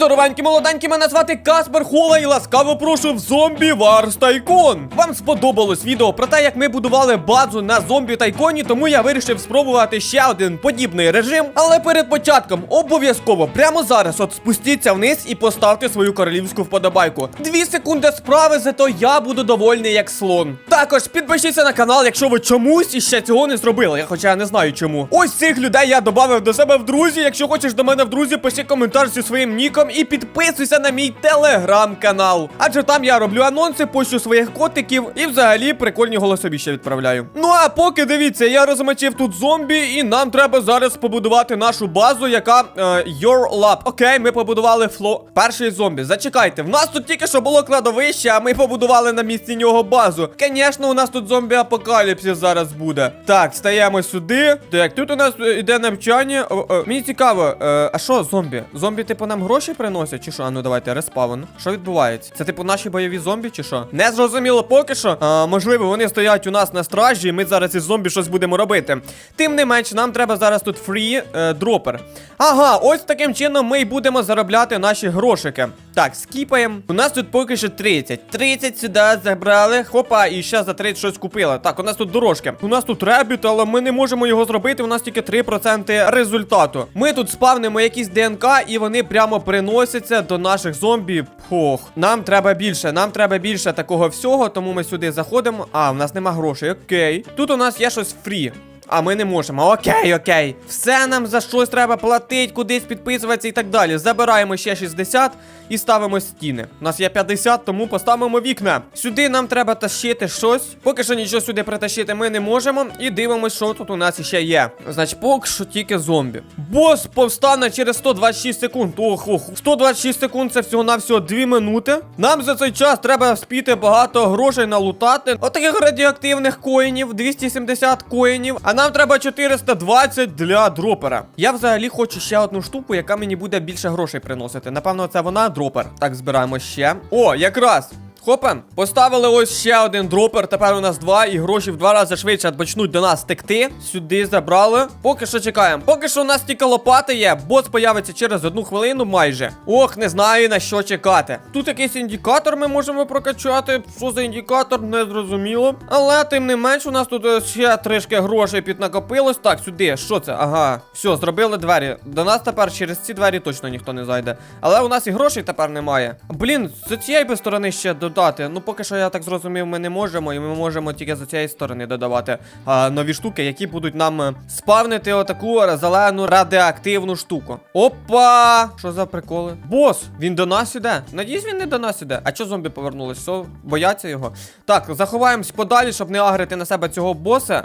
Здоровенькі, молоденькі, мене звати Каспер Хола і ласкаво прошу в зомбі Wars Tycoon. Вам сподобалось відео про те, як ми будували базу на зомбі тайконі, тому я вирішив спробувати ще один подібний режим. Але перед початком обов'язково прямо зараз от спустіться вниз і поставте свою королівську вподобайку. Дві секунди справи, зато я буду довольний як слон. Також підпишіться на канал, якщо ви чомусь іще цього не зробили. Хоча я не знаю чому. Ось цих людей я додав до себе в друзі. Якщо хочеш до мене в друзі, пиши коментар зі своїм ніком і підписуйся на мій телеграм-канал. Адже там я роблю анонси, пощу своїх котиків і взагалі прикольні голосові ще відправляю. Ну а поки дивіться, я розмочив тут зомбі, і нам треба зараз побудувати нашу базу, яка е, Your Lab. Окей, ми побудували фло. Перший зомбі. Зачекайте, в нас тут тільки що було кладовище, а ми побудували на місці нього базу. Звісно, у нас тут зомбі апокаліпсис зараз буде. Так, стаємо сюди. Так, тут у нас е, іде навчання. О, о, мені цікаво, е, а що зомбі? Зомбі, типу, нам гроші приносять? Чи що? А ну давайте, респавн. Що відбувається? Це типу наші бойові зомбі, чи що? Не зрозуміло поки що. А, можливо, вони стоять у нас на стражі, і ми зараз із зомбі щось будемо робити. Тим не менш, нам треба зараз тут фрі е, дропер. Ага, ось таким чином ми й будемо заробляти наші грошики. Так, скіпаємо. У нас тут поки що 30. 30 сюди забрали. Хопа, і ще за 30 щось купили. Так, у нас тут дорожки. У нас тут ребіт, але ми не можемо його зробити. У нас тільки 3% результату. Ми тут спавнимо якісь ДНК, і вони прямо приносяться до наших зомбі. Пох. Нам треба більше. Нам треба більше такого всього, тому ми сюди заходимо. А, в нас нема грошей. Окей. Тут у нас є щось фрі. А ми не можемо. Окей, окей. Все нам за щось треба платити, кудись підписуватися і так далі. Забираємо ще 60 і ставимо стіни. У нас є 50, тому поставимо вікна. Сюди нам треба тащити щось. Поки що нічого сюди притащити ми не можемо. І дивимося, що тут у нас ще є. Значить, поки що тільки зомбі. Бос повстане через 126 секунд. Ох, ох. 126 секунд це всього-навсього 2 минути. Нам за цей час треба спіти багато грошей налутати. Отаких радіоактивних коїнів, 270 коїнів. А нам треба 420 для дропера. Я взагалі хочу ще одну штуку, яка мені буде більше грошей приносити. Напевно, це вона дропер. Так, збираємо ще. О, якраз. Хопен, поставили ось ще один дропер. Тепер у нас два, і гроші в два рази швидше почнуть до нас текти. Сюди забрали. Поки що чекаємо. Поки що у нас тільки лопати є. Бос появиться через одну хвилину майже. Ох, не знаю на що чекати. Тут якийсь індикатор ми можемо прокачати. Що за індикатор, не зрозуміло. Але тим не менш, у нас тут е, ще трішки грошей піднакопилось. Так, сюди. Що це? Ага. Все, зробили двері. До нас тепер через ці двері точно ніхто не зайде. Але у нас і грошей тепер немає. Блін, з цієї сторони ще додати. Ну, поки що я так зрозумів, ми не можемо, і ми можемо тільки з цієї сторони додавати а, нові штуки, які будуть нам е, спавнити отаку зелену радіоактивну штуку. Опа! Що за приколи? Бос! Він до нас іде. Надіюсь, він не до нас іде. А чо зомбі повернулись? Що, бояться його? Так, заховаємось подалі, щоб не агрити на себе цього боса.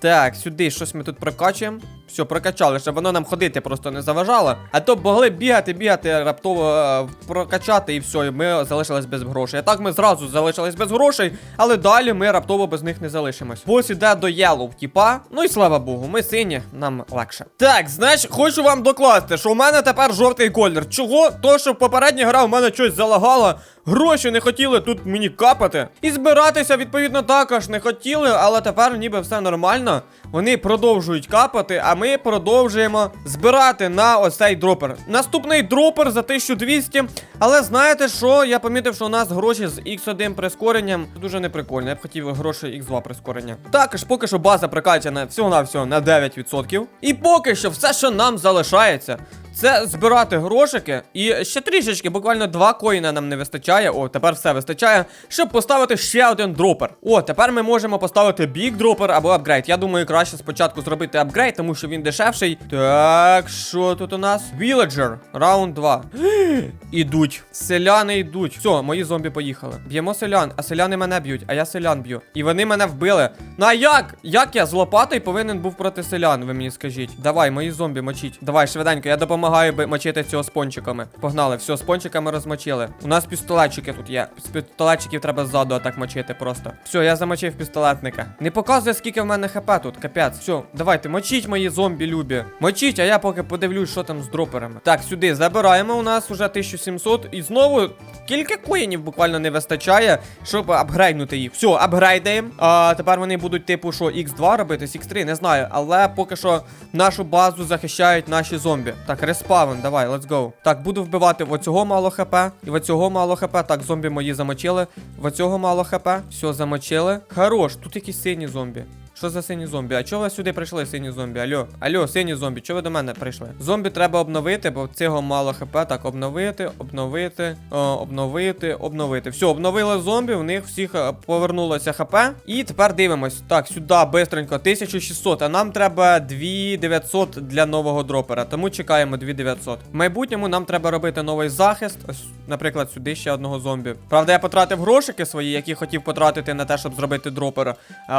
Так, сюди щось ми тут прокачуємо. Все, прокачали, щоб воно нам ходити просто не заважало. А то могли бігати, бігати, раптово е, прокачати і все, і ми залишились без грошей. А так ми зразу залишились без грошей, але далі ми раптово без них не залишимось. Бос іде до Yellow, типа. Ну і слава Богу, ми сині, нам легше. Так, значить, хочу вам докласти, що у мене тепер жовтий колір. Чого? То, що попередня гра у мене щось залагала. Гроші не хотіли тут мені капати. І збиратися, відповідно, також не хотіли, але тепер ніби все нормально. Вони продовжують капати, а ми продовжуємо збирати на ось цей дропер. Наступний дропер за 1200. Але знаєте що? Я помітив, що у нас гроші з X1 прискоренням дуже неприкольно. Я б хотів гроші X2 прискорення. Також поки що база прикачана всього-навсього на 9%. І поки що все, що нам залишається. Це збирати грошики. І ще трішечки, буквально два коїна нам не вистачає. О, тепер все вистачає, щоб поставити ще один дропер. О, тепер ми можемо поставити бік дропер або апгрейд. Я думаю, краще спочатку зробити апгрейд, тому що він дешевший. Так, що тут у нас? Villager, раунд 2. Ідуть. Селяни йдуть. Все, мої зомбі поїхали. Б'ємо селян, а селяни мене б'ють, а я селян б'ю. І вони мене вбили. Ну а як? Як я з лопатою повинен був проти селян, ви мені скажіть. Давай, мої зомбі мочіть. Давай, швиденько, я допомагаю мочити цього з пончиками. Погнали, все, з пончиками розмочили. У нас пістолетчики тут є. З пістолетчиків треба ззаду атак мочити просто. Все, я замочив пістолетника. Не показує, скільки в мене хп тут, капець. Все, давайте, мочіть мої зомбі, любі. Мочіть, а я поки подивлюсь, що там з дроперами. Так, сюди забираємо. У нас уже 1700. І знову кілька коїнів буквально не вистачає, щоб апгрейднути їх. Все, апгрейдаємо. А тепер вони будуть, типу, що X2 робити, X3, не знаю. Але поки що нашу базу захищають наші зомбі. Так, респаун, давай, let's go. Так, буду вбивати оцього мало хп, і в оцього мало хп. Так, зомбі мої замочили. В оцього мало хп. Все, замочили. Хорош, тут якісь сині зомбі. Що за сині зомбі? А чого ви сюди прийшли, сині зомбі? Алло, алло, сині зомбі, чого ви до мене прийшли? Зомбі треба обновити, бо цього мало хп. Так, обновити, обновити, о, обновити, обновити. Все, обновили зомбі, в них всіх е, повернулося хп. І тепер дивимось. Так, сюди бистренько, 1600, а нам треба 2900 для нового дропера. Тому чекаємо 2900. В майбутньому нам треба робити новий захист. Ось, наприклад, сюди ще одного зомбі. Правда, я потратив грошики свої, які хотів потратити на те, щоб зробити дропера.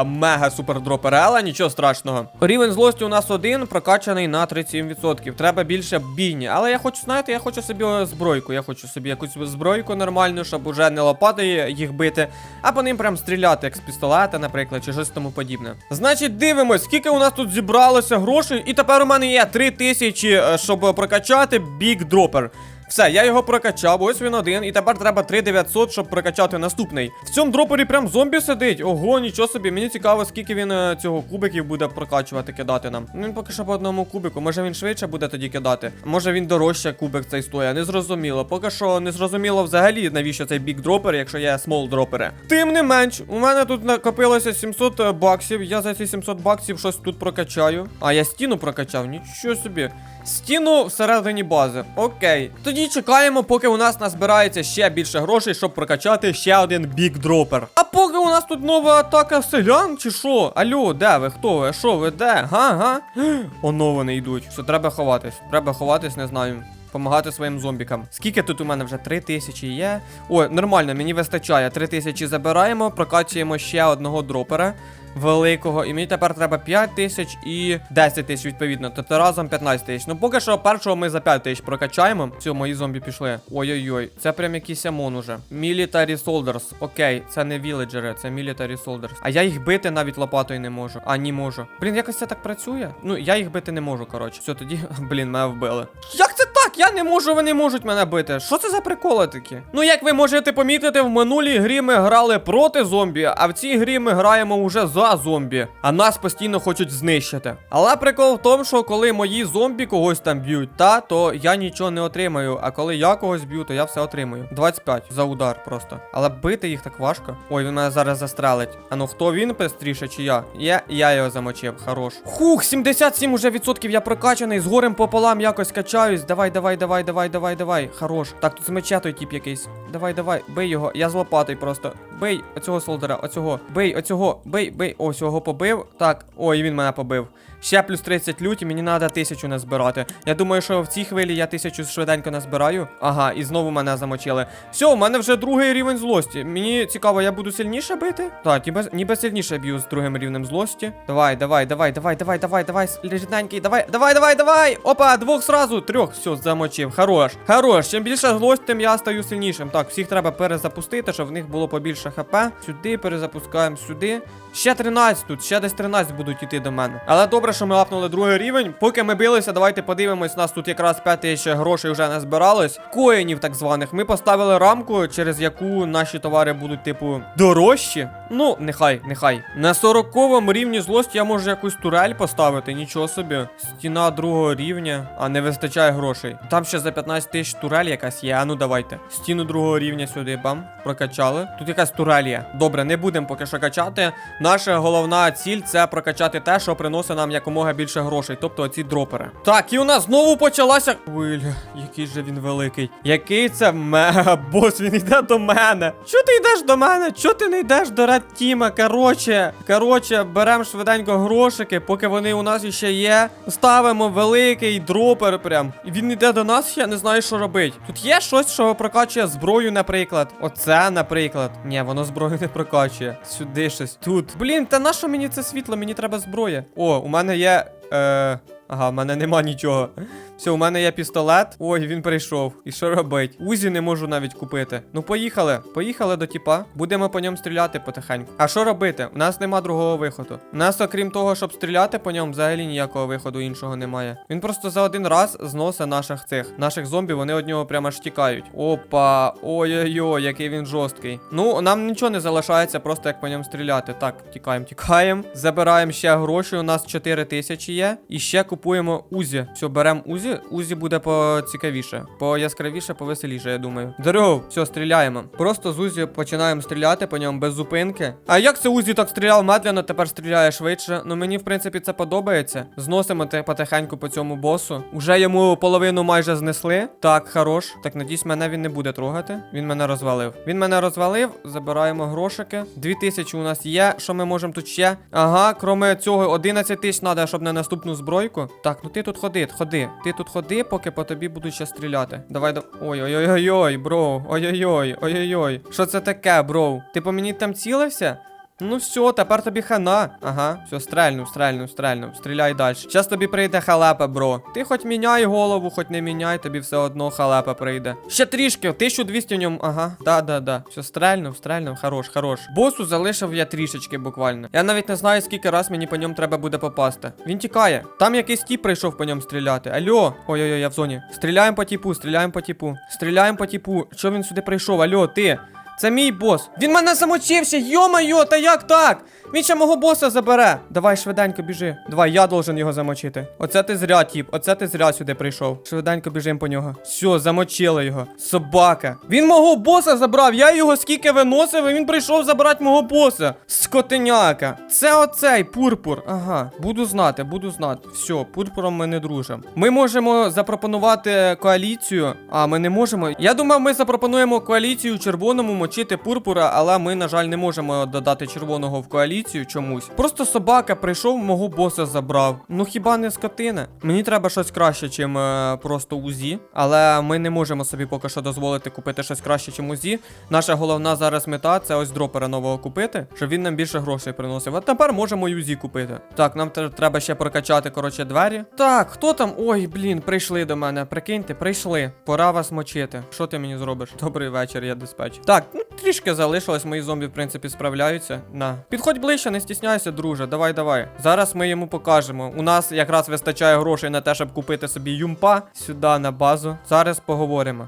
Мега супер дропера, але нічого страшного. Рівень злості у нас один, прокачаний на 37%. Треба більше бійні. Але я хочу, знаєте, я хочу собі збройку. Я хочу собі якусь збройку нормальну, щоб уже не лопатою їх бити, а по ним прям стріляти, як з пістолета, наприклад, чи щось тому подібне. Значить, дивимось, скільки у нас тут зібралося грошей, і тепер у мене є 3000, е, щоб прокачати Big Dropper. Все, я його прокачав, ось він один, і тепер треба 3900, щоб прокачати наступний. В цьому дропері прям зомбі сидить. Ого, нічого собі. Мені цікаво, скільки він е, цього кубиків буде прокачувати, кидати нам. Ну він поки що по одному кубику. Може він швидше буде тоді кидати. Може він дорожче кубик цей стоїть. Не зрозуміло. Поки що не зрозуміло взагалі, навіщо цей бік дропер, якщо є смол дропери. Тим не менш, у мене тут накопилося 700 баксів. Я за ці 700 баксів щось тут прокачаю. А я стіну прокачав, нічого собі. Стіну всередині бази. Окей. Тоді чекаємо, поки у нас назбирається ще більше грошей, щоб прокачати ще один бік дропер. А поки у нас тут нова атака селян, чи що? Алло, де ви? Хто ви? Що ви? Де? Га? Га? Оно вони йдуть. Все, треба ховатись. Треба ховатись, не знаю. Помагати своїм зомбікам. Скільки тут у мене вже? Три тисячі є. О, нормально, мені вистачає. Три тисячі забираємо, прокачуємо ще одного дропера великого. І мені тепер треба 5 тисяч і 10 тисяч відповідно. Тобто разом 15 тисяч. Ну поки що першого ми за 5 тисяч прокачаємо. Все, мої зомбі пішли. Ой-ой-ой, це прям якийсь амон уже. Military Soldiers. Окей, це не віледжери, це Military Soldiers. А я їх бити навіть лопатою не можу. А, ні можу. Блін, якось це так працює. Ну, я їх бити не можу, коротше. Все, тоді, блін, мене вбили. Як це так? Я не можу, вони можуть мене бити. Що це за приколи такі? Ну, як ви можете помітити, в минулій грі ми грали проти зомбі, а в цій грі ми граємо вже за зомбі. А нас постійно хочуть знищити. Але прикол в тому, що коли мої зомбі когось там б'ють, та то я нічого не отримаю. А коли я когось б'ю, то я все отримую. 25 за удар просто. Але бити їх так важко. Ой, він мене зараз застрелить. А ну хто він пестріше, чи я? Я, я його замочив, хорош. Хух, 77 уже відсотків я прокачаний, з горем пополам якось качаюсь. Давай, давай, давай, давай, давай, давай. давай. Хорош. Так, тут з меча той тип якийсь. Давай, давай, бий його. Я з лопатою просто. Бий оцього солдера, оцього. Бий, оцього, бий, бий. Ось його побив. Так, ой, він мене побив. Ще плюс 30 люті, мені треба тисячу назбирати. Я думаю, що в цій хвилі я тисячу швиденько назбираю. Ага, і знову мене замочили. Все, у мене вже другий рівень злості. Мені цікаво, я буду сильніше бити? Так, ніби, ніби сильніше б'ю з другим рівнем злості. Давай, давай, давай, давай, давай, давай, давай, рідненький, давай, давай, давай, давай! Опа, двох сразу, трьох, все, замочив. Хорош. Хорош. Чим більше злость, тим я стаю сильнішим. Так, всіх треба перезапустити, щоб в них було побільше хп. Сюди перезапускаємо сюди. Ще 13 тут, ще десь 13 будуть йти до мене. Але добре, що ми апнули другий рівень. Поки ми билися, давайте подивимось. Нас тут якраз 5 тисяч грошей вже назбиралось. Коїнів так званих. Ми поставили рамку, через яку наші товари будуть, типу, дорожчі. Ну, нехай, нехай. На 40 рівні злості я можу якусь турель поставити, нічого собі. Стіна другого рівня, а не вистачає грошей. Там ще за 15 тисяч турель якась є. А ну давайте. Стіну другого рівня сюди, бам, прокачали. Тут якась турель є. Добре, не будемо поки що качати. Наша головна ціль це прокачати те, що приносить нам якомога більше грошей, тобто оці дропери. Так, і у нас знову почалася. Хвиля, який же він великий. Який це мега бос, він йде до мене. Чого ти йдеш до мене? Чого ти не йдеш до Ред Тіма? Короче, короче, беремо швиденько грошики, поки вони у нас ще є. Ставимо великий дропер прям. І він йде до нас, я не знаю, що робить. Тут є щось, що прокачує зброю, наприклад. Оце, наприклад. Ні, воно зброю не прокачує. Сюди щось. Тут. Блін, та нащо мені це світло? Мені треба зброя. О, у мене є. Е... Ага, в мене нема нічого. Все, у мене є пістолет. Ой, він прийшов. І що робить? Узі не можу навіть купити. Ну, поїхали. Поїхали до тіпа. Будемо по ньому стріляти потихеньку. А що робити? У нас нема другого виходу. У нас, окрім того, щоб стріляти по ньому, взагалі ніякого виходу іншого немає. Він просто за один раз зносить наших цих. Наших зомбі, вони від нього прямо аж тікають. Опа. Ой-ой-ой, який він жорсткий. Ну, нам нічого не залишається, просто як по ньому стріляти. Так, тікаємо, тікаємо. Забираємо ще гроші. У нас 4 тисячі є. І ще купуємо. Купуємо Узі. Все, беремо Узі. Узі буде поцікавіше, пояскравіше, повеселіше, я думаю. Здоров, все, стріляємо. Просто з Узі починаємо стріляти по ньому без зупинки. А як це Узі так стріляв медленно, тепер стріляє швидше? Ну мені в принципі це подобається. Зносимо те потихеньку по цьому босу. Уже йому половину майже знесли. Так, хорош. Так, надіюсь, мене він не буде трогати. Він мене розвалив. Він мене розвалив. Забираємо грошики. Дві тисячі у нас є. Що ми можемо тут ще? Ага, кроме цього, 11 тисяч треба, щоб на наступну збройку. Так, ну ти тут ходи, ходи. Ти тут ходи, поки по тобі будуть ще стріляти. Давай да Ой-ой-ой-ой, бро. Ой-ой-ой, ой-ой-ой. Що це таке, бро? Ти по мені там цілився? Ну все, тепер тобі хана. Ага, все, стрельнув, стрельнув, стрельнув. Стріляй далі. Щас тобі прийде халепа, бро. Ти хоч міняй голову, хоч не міняй, тобі все одно халепа прийде. Ще трішки, 1200 в ньому. Ага, да-да-да. Все, стрельнув, стрельнув, хорош, хорош. Босу залишив я трішечки буквально. Я навіть не знаю, скільки раз мені по ньому треба буде попасти. Він тікає. Там якийсь тіп прийшов по ньому стріляти. Алло. Ой-ой-ой, я в зоні. Стріляємо по тіпу, стріляємо по тіпу. Стріляємо по тіпу. Що він сюди прийшов? Алло, ти. Це мій бос. Він мене замочився, йо-моє, та як так? Він ще мого боса забере. Давай швиденько біжи. Давай, я должен його замочити. Оце ти зря, тіп. Оце ти зря сюди прийшов. Швиденько біжим по нього. Все, замочили його. Собака. Він мого боса забрав. Я його скільки виносив, і він прийшов забрати мого боса. Скотиняка. Це оцей пурпур. Ага. Буду знати, буду знати. Все, пурпуром ми не дружимо. Ми можемо запропонувати коаліцію. А, ми не можемо. Я думав, ми запропонуємо коаліцію червоному мочити пурпура, але ми, на жаль, не можемо додати червоного в коаліцію чомусь. Просто собака прийшов, мого боса забрав. Ну хіба не скотина? Мені треба щось краще, чим е, просто УЗІ. Але ми не можемо собі поки що дозволити купити щось краще, чим УЗІ. Наша головна зараз мета це ось дропера нового купити, щоб він нам більше грошей приносив. А тепер можемо і УЗІ купити. Так, нам треба ще прокачати, коротше, двері. Так, хто там? Ой, блін, прийшли до мене. Прикиньте, прийшли. Пора вас мочити. Що ти мені зробиш? Добрий вечір, я диспетч. Так, трішки залишилось, мої зомбі, в принципі, справляються. На. Підходь ближче, не стісняйся, друже. Давай, давай. Зараз ми йому покажемо. У нас якраз вистачає грошей на те, щоб купити собі юмпа сюди на базу. Зараз поговоримо.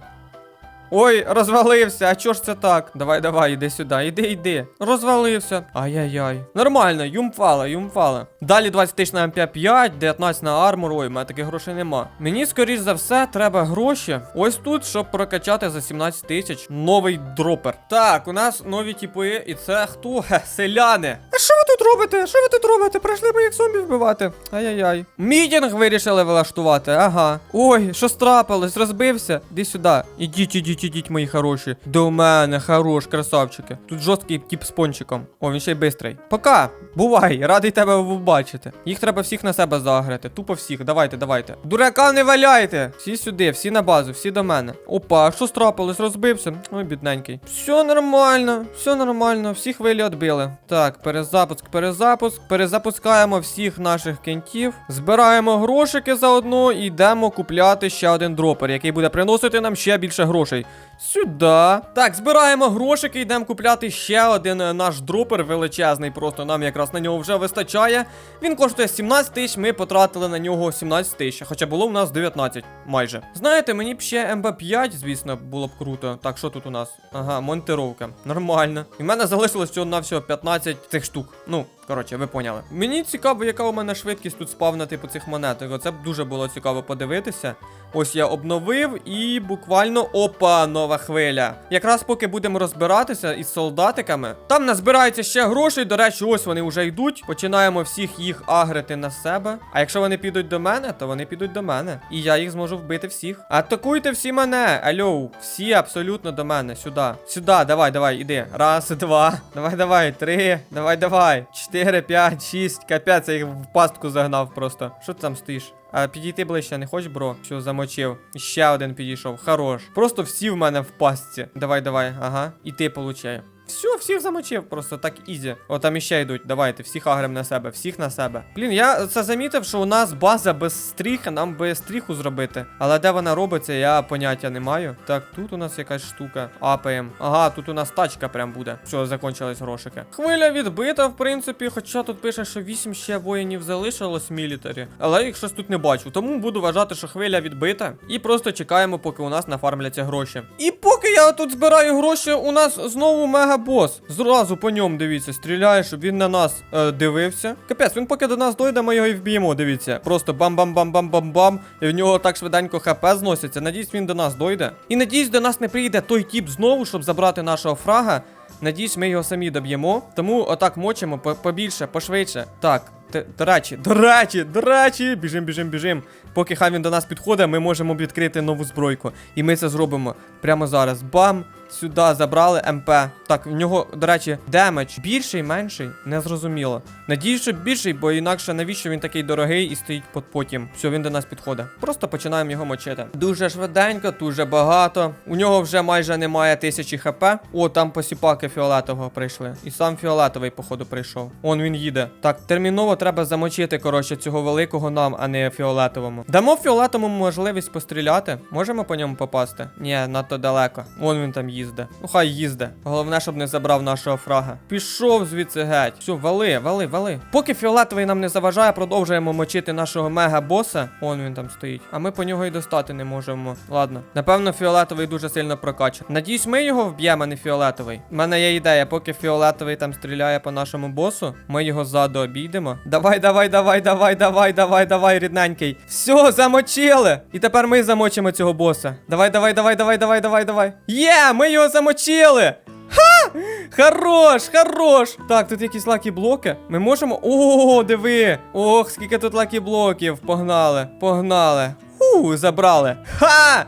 Ой, розвалився, а чого ж це так? Давай, давай, іди сюди, іди, іди. Розвалився. Ай-яй-яй. Нормально, юмфала, юмфала. Далі 20 тисяч на МП5, 19 на армор. Ой, у мене таких грошей нема. Мені, скоріш за все, треба гроші. Ось тут, щоб прокачати за 17 тисяч новий дропер. Так, у нас нові типи, і це хто? Хе, селяни. А що робите? Що ви тут робите? Прийшли моїх зомбі вбивати. Ай-яй-яй. Мітінг вирішили влаштувати, ага. Ой, що страпилось, розбився. Іди сюди. Ідіть, ідіть, ідіть, мої хороші. До мене, хорош, красавчики. Тут жорсткий тип з пончиком. О, він ще й бистрий. Пока. Бувай, радий тебе побачити. Їх треба всіх на себе заграти. Тупо всіх. Давайте, давайте. Дурака не валяйте. Всі сюди, всі на базу, всі до мене. Опа, що страпилось, розбився. Ой, бідненький. Все нормально, все нормально, всі хвилі відбили. Так, перезапуск, перезапуск. Перезапускаємо всіх наших кентів. Збираємо грошики заодно і йдемо купляти ще один дропер, який буде приносити нам ще більше грошей. Сюди. Так, збираємо грошики, йдемо купляти ще один е, наш дропер величезний. Просто нам якраз на нього вже вистачає. Він коштує 17 тисяч, ми потратили на нього 17 тисяч, хоча було у нас 19 майже. Знаєте, мені б ще МБ5, звісно, було б круто. Так, що тут у нас? Ага, монтировка. Нормально. І в мене залишилось всього на всього 15 цих штук. Ну, коротше, ви поняли. Мені цікаво, яка у мене швидкість тут спавнити по цих монетах. Оце б дуже було цікаво подивитися. Ось я обновив і буквально опа, нова хвиля. Якраз поки будемо розбиратися із солдатиками. Там назбирається ще грошей. До речі, ось вони вже йдуть. Починаємо всіх їх агрити на себе. А якщо вони підуть до мене, то вони підуть до мене. І я їх зможу вбити всіх. Атакуйте всі мене. Альо, всі абсолютно до мене. Сюди. Сюди, давай, давай, іди. Раз, два. Давай, давай, три. Давай, давай. Чотири, п'ять, шість. Капець, я їх в пастку загнав просто. Що ти там стоїш? А підійти ближче не хочеш, бро? Що замочив? Ще один підійшов. Хорош. Просто всі в мене в пастці. Давай, давай, ага. І ти получай. Все, всіх замочив, просто так ізі. О, там іще йдуть. Давайте, всіх агрем на себе, всіх на себе. Блін, я це замітив, що у нас база без стріхи, нам би стріху зробити. Але де вона робиться, я поняття не маю. Так, тут у нас якась штука. АПМ. Ага, тут у нас тачка прям буде. Все, закончились грошики. Хвиля відбита, в принципі, хоча тут пише, що 8 ще воїнів залишилось мілітарі. Але їх щось тут не бачу. Тому буду вважати, що хвиля відбита. І просто чекаємо, поки у нас нафармляться гроші. І поки я тут збираю гроші, у нас знову мега мегабос. Зразу по ньому дивіться, стріляє, щоб він на нас е, дивився. Капець, він поки до нас дойде, ми його і вб'ємо. Дивіться. Просто бам-бам-бам-бам-бам-бам. І в нього так швиденько хп зноситься. Надіюсь, він до нас дойде. І надіюсь, до нас не прийде той тіп знову, щоб забрати нашого фрага. Надіюсь, ми його самі доб'ємо. Тому отак мочимо побільше, пошвидше. Так. Т- До речі, до речі, до речі, біжим, біжим, біжим. Поки хай він до нас підходить, ми можемо відкрити нову збройку. І ми це зробимо прямо зараз. Бам! Сюди забрали МП. Так, в нього, до речі, демедж більший, менший, не зрозуміло. Надіюсь, що більший, бо інакше навіщо він такий дорогий і стоїть под потім. Все, він до нас підходить. Просто починаємо його мочити. Дуже швиденько, дуже багато. У нього вже майже немає тисячі хп. О, там посіпаки фіолетового прийшли. І сам фіолетовий, походу, прийшов. Он він їде. Так, терміново треба замочити, коротше, цього великого нам, а не фіолетовому. Дамо фіолетовому можливість постріляти. Можемо по ньому попасти? Ні, надто далеко. Вон він там їздить. Ну хай їзде. Головне, щоб не забрав нашого фрага. Пішов звідси геть. Все, вали, вали, вали. Поки фіолетовий нам не заважає, продовжуємо мочити нашого мега-боса. Он він там стоїть. А ми по нього і достати не можемо. Ладно. Напевно, фіолетовий дуже сильно прокачаний. Надіюсь, ми його вб'ємо, а не фіолетовий. У мене є ідея, поки фіолетовий там стріляє по нашому босу, ми його ззаду обійдемо. Давай, давай, давай, давай, давай, давай, давай, рідненький. Все, замочили. І тепер ми замочимо цього боса. Давай, давай, давай, давай, давай, давай, давай. Є, ми його замочили. Ха! Хорош, хорош! Так, тут якісь лакі блоки. Ми можемо. О, диви! Ох, скільки тут лакі блоків. Погнали, погнали. Ху, забрали. Ха!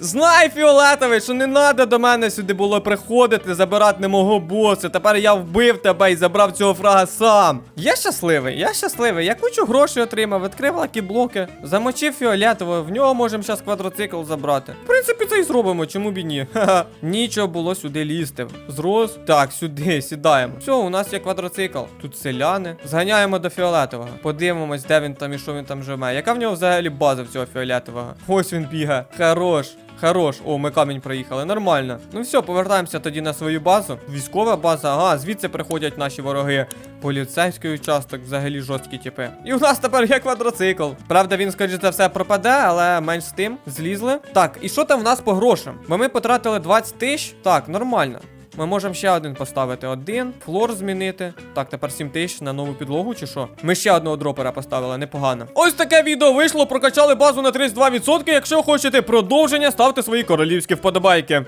Знай, фіолетовий, що не треба до мене сюди було приходити, забирати не мого боса. Тепер я вбив тебе і забрав цього фрага сам. Я щасливий, я щасливий. Я кучу грошей отримав, відкрив лакі блоки, замочив фіолетового, в нього можемо зараз квадроцикл забрати. В принципі, це і зробимо, чому б і ні. Ха-ха. Нічого було сюди лізти. Зрос. Так, сюди, сідаємо. Все, у нас є квадроцикл. Тут селяни. Зганяємо до фіолетового. Подивимось, де він там і що він там живе. Яка в нього взагалі база в цього фіолетового? Ось він бігає. Хорош. Хорош, о, ми камінь проїхали, нормально. Ну все, повертаємося тоді на свою базу. Військова база, ага, звідси приходять наші вороги. Поліцейський участок, взагалі жорсткі типи. І у нас тепер є квадроцикл. Правда, він, скоріше за все, пропаде, але менш з тим. Злізли. Так, і що там в нас по грошам? Бо ми потратили 20 тисяч. Так, нормально. Ми можемо ще один поставити. Один, флор змінити. Так, тепер 7 тисяч на нову підлогу, чи що? Ми ще одного дропера поставили, непогано. Ось таке відео вийшло. Прокачали базу на 32%. Якщо хочете продовження, ставте свої королівські вподобайки.